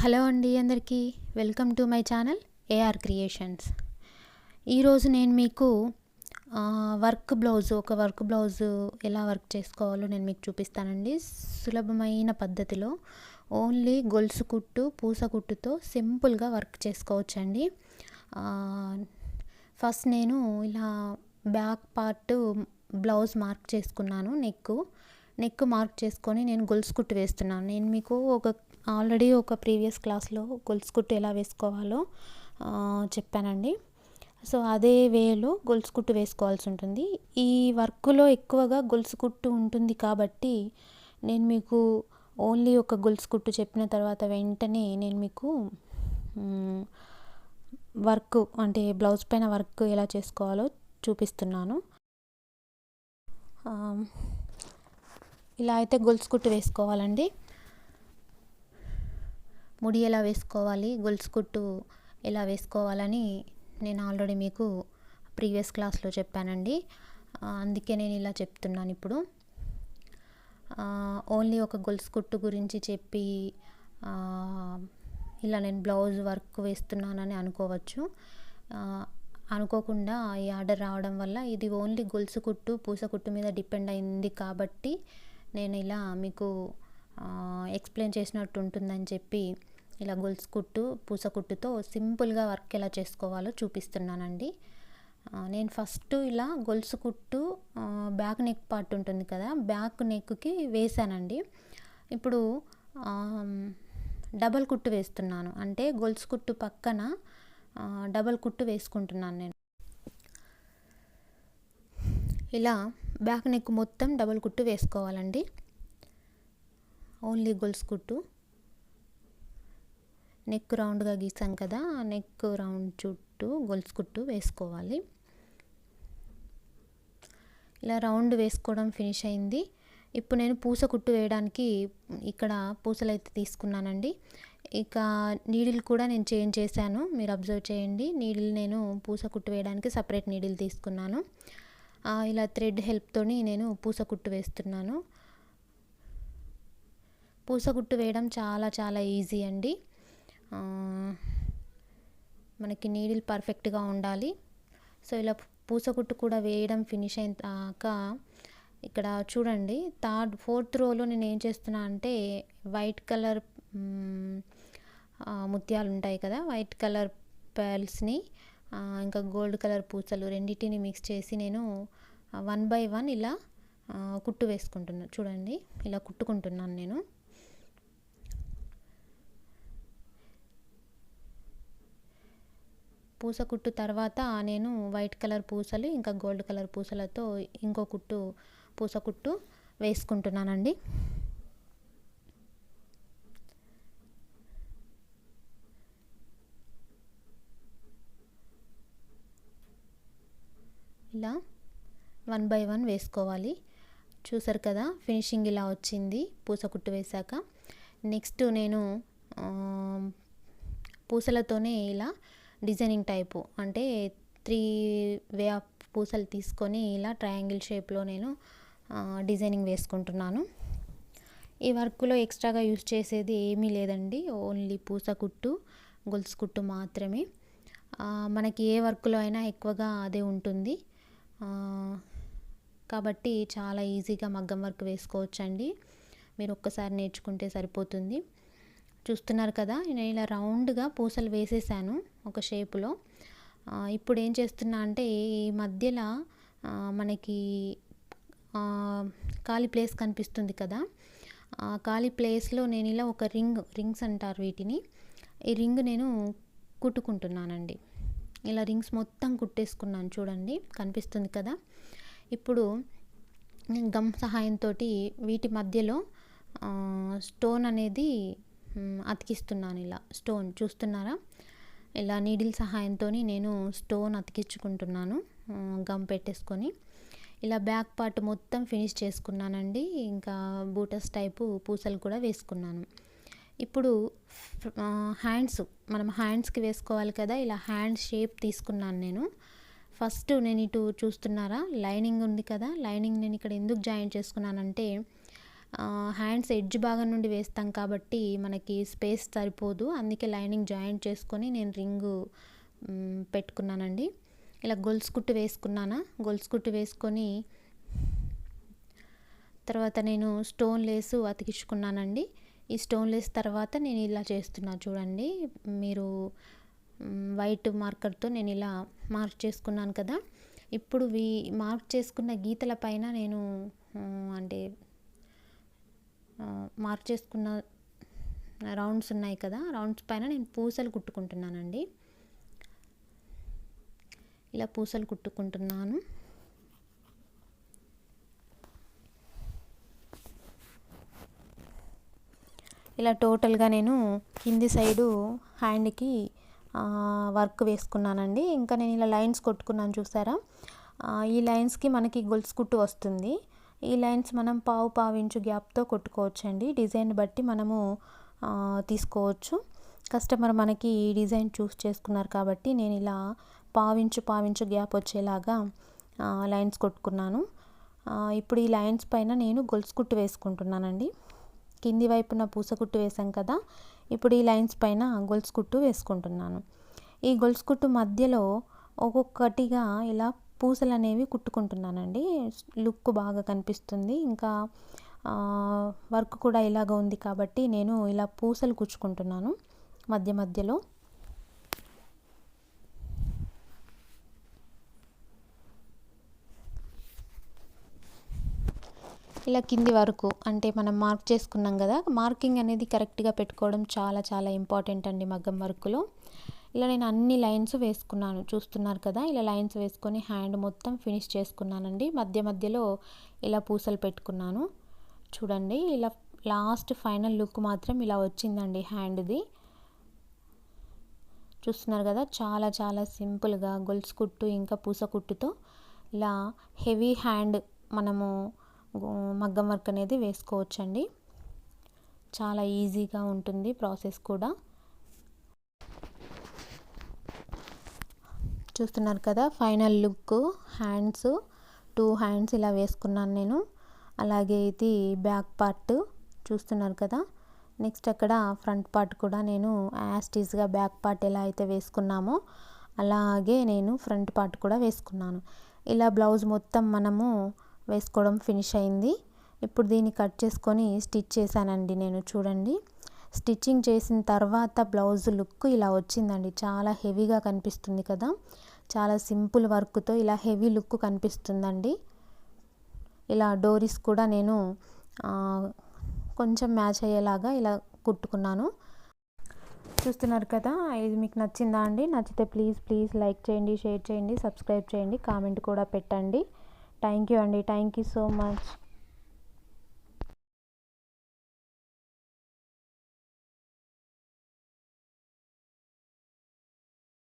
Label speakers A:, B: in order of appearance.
A: Hello అండి అందరికీ. Welcome to my channel AR creations. ఈరోజు నేను మీకు వర్క్ బ్లౌజ్ ఒక వర్క్ బ్లౌజ్ ఎలా వర్క్ చేసుకోవాలో నేను మీకు చూపిస్తానండి. సులభమైన పద్ధతిలో ఓన్లీ గొలుసు కుట్టు పూస కుట్టుతో సింపుల్గా వర్క్ చేసుకోవచ్చండి. ఫస్ట్ నేను ఇలా బ్యాక్ పార్ట్ బ్లౌజ్ మార్క్ చేసుకున్నాను నెక్ నెక్ మార్క్ చేసుకొని నేను గొలుసు కుట్టు వేస్తున్నాను. నేను మీకు ఒక ఆల్రెడీ ఒక ప్రీవియస్ క్లాస్లో గొలుసు కుట్టు ఎలా వేసుకోవాలో చెప్పానండి. సో అదే వేలో గొలుసు కుట్టు వేసుకోవాల్సి ఉంటుంది. ఈ వర్క్లో ఎక్కువగా గొలుసు కుట్టు ఉంటుంది కాబట్టి నేను మీకు ఓన్లీ ఒక గొలుసు కుట్టు చెప్పిన తర్వాత వెంటనే నేను మీకు వర్క్ అంటే బ్లౌజ్ పైన వర్క్ ఎలా చేసుకోవాలో చూపిస్తున్నాను. ఇలా అయితే గొలుసు కుట్టు వేసుకోవాలండి. ముడి ఎలా వేసుకోవాలి గొలుసు కుట్టు ఎలా వేసుకోవాలని నేను ఆల్రెడీ మీకు ప్రీవియస్ క్లాస్లో చెప్పానండి. అందుకే నేను ఇలా చెప్తున్నాను ఇప్పుడు. ఓన్లీ ఒక గొలుసు కుట్టు గురించి చెప్పి ఇలా నేను బ్లౌజ్ వర్క్ వేస్తున్నానని అనుకోవచ్చు. అనుకోకుండా ఈ ఆర్డర్ రావడం వల్ల ఇది ఓన్లీ గొలుసు కుట్టు పూస కుట్టు మీద డిపెండ్ అయింది కాబట్టి నేను ఇలా మీకు ఎక్స్ప్లెయిన్ చేసినట్టు ఉంటుందని చెప్పి ఇలా గొలుసు కుట్టు పూస కుట్టుతో సింపుల్గా వర్క్ ఎలా చేసుకోవాలో చూపిస్తున్నానండి. నేను ఫస్ట్ ఇలా గొలుసు కుట్టు బ్యాక్ నెక్ పార్ట్ ఉంటుంది కదా బ్యాక్ నెక్కి వేసానండి. ఇప్పుడు డబల్ కుట్టు వేస్తున్నాను. అంటే గొలుసు కుట్టు పక్కన డబల్ కుట్టు వేసుకుంటున్నాను నేను. ఇలా బ్యాక్ నెక్ మొత్తం డబల్ కుట్టు వేసుకోవాలండి. ఓన్లీ గొలుసు కుట్టు. నెక్ రౌండ్గా గీసాం కదా నెక్ రౌండ్ చుట్టూ గొలుసు కుట్టు వేసుకోవాలి. ఇలా రౌండ్ వేసుకోవడం ఫినిష్ అయింది. ఇప్పుడు నేను పూస కుట్టు వేయడానికి ఇక్కడ పూసలు అయితే తీసుకున్నానండి. ఇక నీడిల్ కూడా నేను చేంజ్ చేశాను. మీరు అబ్జర్వ్ చేయండి. నీడిల్ నేను పూస కుట్టు వేయడానికి సపరేట్ నీడిల్ తీసుకున్నాను. ఇలా థ్రెడ్ హెల్ప్తోని నేను పూస కుట్టు వేస్తున్నాను. పూసగుట్టు వేయడం చాలా చాలా ఈజీ అండి. మనకి నీడిల్ పర్ఫెక్ట్గా ఉండాలి. సో ఇలా పూసగుట్టు కూడా వేయడం ఫినిష్ అయినాక ఇక్కడ చూడండి. థర్డ్ ఫోర్త్ రోలో నేను ఏం చేస్తున్నా అంటే వైట్ కలర్ ముత్యాలు ఉంటాయి కదా వైట్ కలర్ పర్ల్స్ని ఇంకా గోల్డ్ కలర్ పూసలు రెండింటిని మిక్స్ చేసి నేను వన్ బై వన్ ఇలా కుట్టు వేసుకుంటున్నాను చూడండి ఇలా కుట్టుకుంటున్నాను నేను. పూస కుట్టు తర్వాత నేను వైట్ కలర్ పూసలు ఇంకా గోల్డ్ కలర్ పూసలతో ఇంకో కుట్టు పూస కుట్టు వేసుకుంటున్నానండి. ఇలా వన్ బై వన్ వేసుకోవాలి. చూసారు కదా ఫినిషింగ్ ఇలా వచ్చింది పూస కుట్టు వేశాక. నెక్స్ట్ నేను పూసలతోనే ఇలా డిజైనింగ్ టైపు. అంటే త్రీ వే ఆఫ్ పూసలు తీసుకొని ఇలా ట్రయాంగిల్ షేప్లో నేను డిజైనింగ్ వేసుకుంటున్నాను. ఈ వర్క్లో ఎక్స్ట్రాగా యూస్ చేసేది ఏమీ లేదండి. ఓన్లీ పూస కుట్టు గొలుసు కుట్టు మాత్రమే. మనకి ఏ వర్క్లో అయినా ఎక్కువగా అదే ఉంటుంది. కాబట్టి చాలా ఈజీగా మగ్గం వర్క్ వేసుకోవచ్చండి. మీరు ఒక్కసారి నేర్చుకుంటే సరిపోతుంది. చూస్తున్నారు కదా నేను ఇలా రౌండ్గా పూసలు వేసేసాను ఒక షేపులో. ఇప్పుడు ఏం చేస్తున్నా అంటే ఈ మధ్యలో మనకి ఖాళీ ప్లేస్ కనిపిస్తుంది కదా ఖాళీ ప్లేస్లో నేను ఇలా ఒక రింగ్ రింగ్స్ అంటారు వీటిని. ఈ రింగ్ నేను కుట్టుకుంటున్నానండి. ఇలా రింగ్స్ మొత్తం కుట్టేసుకున్నాను చూడండి కనిపిస్తుంది కదా. ఇప్పుడు నేను గమ్ సహాయంతో వీటి మధ్యలో స్టోన్ అనేది అతికిస్తున్నాను ఇలా. స్టోన్ చూస్తున్నారా? ఇలా నీడిల్ సహాయంతో నేను స్టోన్ అతికించుకుంటున్నాను. గమ్ పెట్టేసుకొని. ఇలా బ్యాక్ పార్ట్ మొత్తం ఫినిష్ చేసుకున్నానండి. ఇంకా బూటస్ టైపు పూసలు కూడా వేసుకున్నాను. ఇప్పుడు హ్యాండ్స్ మనం హ్యాండ్స్కి వేసుకోవాలి కదా ఇలా హ్యాండ్ షేప్ తీసుకున్నాను నేను. ఫస్ట్ నేను ఇటు చూస్తున్నారా? లైనింగ్ ఉంది కదా లైనింగ్ నేను ఇక్కడ ఎందుకు జాయిన్ చేసుకున్నానంటే హ్యాండ్స్ ఎడ్జ్ భాగం నుండి వేస్తాం కాబట్టి మనకి స్పేస్ సరిపోదు. అందుకే లైనింగ్ జాయింట్ చేసుకొని నేను రింగు పెట్టుకున్నానండి. ఇలా గొలుసు కుట్టు వేసుకున్నానా? గొలుసు కుట్టు వేసుకొని తర్వాత నేను స్టోన్ లేసు అతికించుకున్నానండి. ఈ స్టోన్ లేస్ తర్వాత నేను ఇలా చేస్తున్నా చూడండి. మీరు వైట్ మార్కర్తో నేను ఇలా మార్క్ చేసుకున్నాను కదా. ఇప్పుడు వీ మార్క్ చేసుకున్న గీతల పైన నేను అంటే మార్క్ చేసుకున్న రౌండ్స్ ఉన్నాయి కదా రౌండ్స్ పైన నేను పూసలు కుట్టుకుంటున్నానండి. ఇలా పూసలు కుట్టుకుంటున్నాను. ఇలా టోటల్గా నేను కింది సైడు హ్యాండ్కి వర్క్ వేసుకున్నానండి. ఇంకా నేను ఇలా లైన్స్ కొట్టుకున్నాను చూసారా? ఈ లైన్స్కి మనకి గొలుసు కుట్టు వస్తుంది. ఈ లైన్స్ మనం పావు పావించు గ్యాప్తో కొట్టుకోవచ్చండి. డిజైన్ బట్టి మనము తీసుకోవచ్చు. కస్టమర్ మనకి ఈ డిజైన్ చూస్ చేసుకున్నారు కాబట్టి నేను ఇలా పావించు పావించు గ్యాప్ వచ్చేలాగా లైన్స్ కొట్టుకున్నాను. ఇప్పుడు ఈ లైన్స్ పైన నేను గొలుసు కుట్టు వేసుకుంటున్నానండి. కింది వైపున పూస కుట్టు వేసాం కదా ఇప్పుడు ఈ లైన్స్ పైన గొలుసు కుట్టు వేసుకుంటున్నాను. ఈ గొలుసు కుట్టు మధ్యలో ఒక్కొక్కటిగా ఇలా పూసలు అనేవి కుట్టుకుంటున్నానండి. లుక్ బాగా కనిపిస్తుంది. ఇంకా వర్క్ కూడా ఇలాగ ఉంది కాబట్టి నేను ఇలా పూసలు కుచ్చుకుంటున్నాను మధ్య మధ్యలో. ఇలా కింది వరకు అంటే మనం మార్క్ చేసుకున్నాం కదా మార్కింగ్ అనేది కరెక్ట్గా పెట్టుకోవడం చాలా చాలా ఇంపార్టెంట్ అండి మగ్గం వర్క్లో. ఇలా నేను అన్ని లైన్స్ వేసుకున్నాను. చూస్తున్నారు కదా ఇలా లైన్స్ వేసుకొని హ్యాండ్ మొత్తం ఫినిష్ చేసుకున్నానండి. మధ్య మధ్యలో ఇలా పూసలు పెట్టుకున్నాను. చూడండి ఇలా లాస్ట్ ఫైనల్ లుక్ మాత్రం ఇలా వచ్చిందండి హ్యాండ్ది. చూస్తున్నారు కదా చాలా చాలా సింపుల్గా గొలుసు కుట్టు ఇంకా పూస కుట్టుతో ఇలా హెవీ హ్యాండ్ మనము మగ్గం వర్క్ అనేది వేసుకోవచ్చండి. చాలా ఈజీగా ఉంటుంది ప్రాసెస్ కూడా. చూస్తున్నారు కదా final look hands to hands ఇలా వేసుకున్నాను నేను. అలాగే ఇది బ్యాక్ పార్ట్ చూస్తున్నారు కదా. నెక్స్ట్ అక్కడ ఫ్రంట్ పార్ట్ కూడా నేను యాస్టీస్గా బ్యాక్ పార్ట్ ఎలా అయితే వేసుకున్నామో అలాగే నేను ఫ్రంట్ పార్ట్ కూడా వేసుకున్నాను. ఇలా బ్లౌజ్ మొత్తం మనము వేసుకోవడం ఫినిష్ అయింది. ఇప్పుడు దీన్ని కట్ చేసుకొని స్టిచ్ చేశానండి నేను చూడండి. స్టిచ్చింగ్ చేసిన తర్వాత బ్లౌజ్ లుక్ ఇలా వచ్చిందండి. చాలా హెవీగా కనిపిస్తుంది కదా. చాలా సింపుల్ వర్క్తో ఇలా హెవీ లుక్ కనిపిస్తుందండి. ఇలా డోరీస్ కూడా నేను కొంచెం మ్యాచ్ అయ్యేలాగా ఇలా కుట్టుకున్నాను. చూస్తున్నారు కదా ఇది మీకు నచ్చిందా అండి? నచ్చితే ప్లీజ్ ప్లీజ్ లైక్ చేయండి షేర్ చేయండి సబ్స్క్రైబ్ చేయండి కామెంట్ కూడా పెట్టండి. థ్యాంక్ యూ అండి. Thank you so much.